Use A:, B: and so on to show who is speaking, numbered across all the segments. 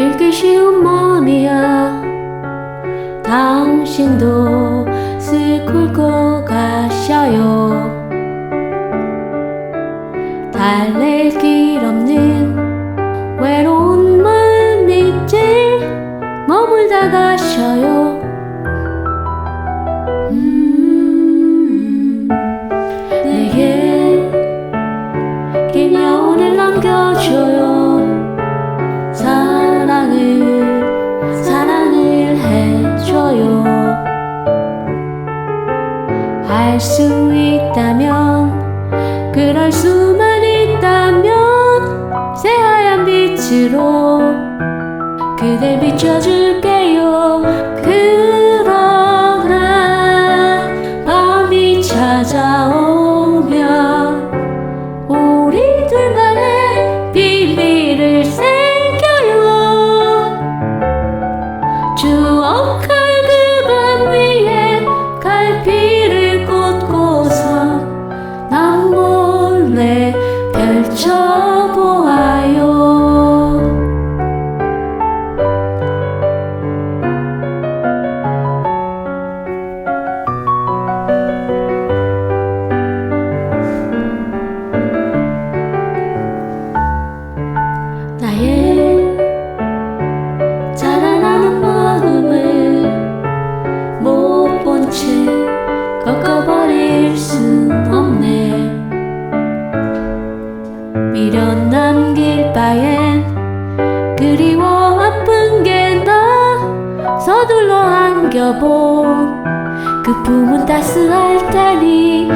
A: 알기 쉬운 마음이야 당신도 슬플 것 같아요. 달랠 길 없는 외로운 마음 있지 머물다 가셔요 할 수 있다면 그럴 수만 있다면 새하얀 빛으로 그댈 비춰줄 채 꺾어버릴 순 없네. 미련 남길 바엔 그리워 아픈 게 나 서둘러 안겨본 그 품은 따스할 테니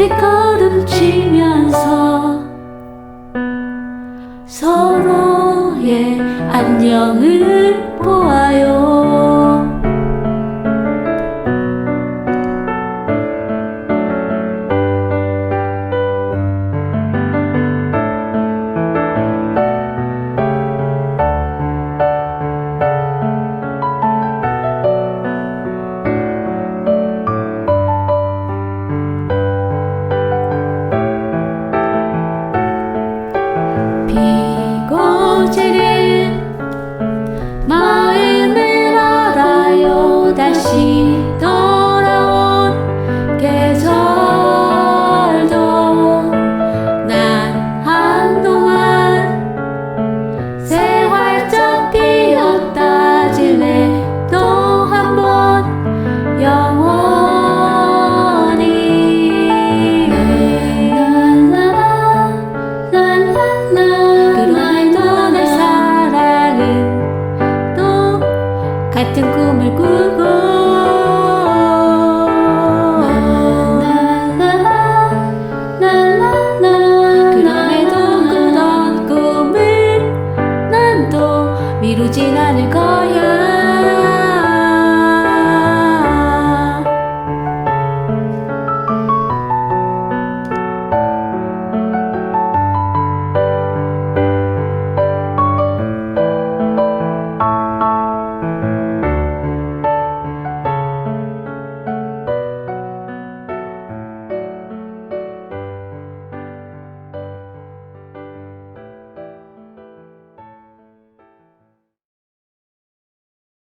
A: 뒷걸음치면서 서로의 안녕을 보아요 미루진 않을 거야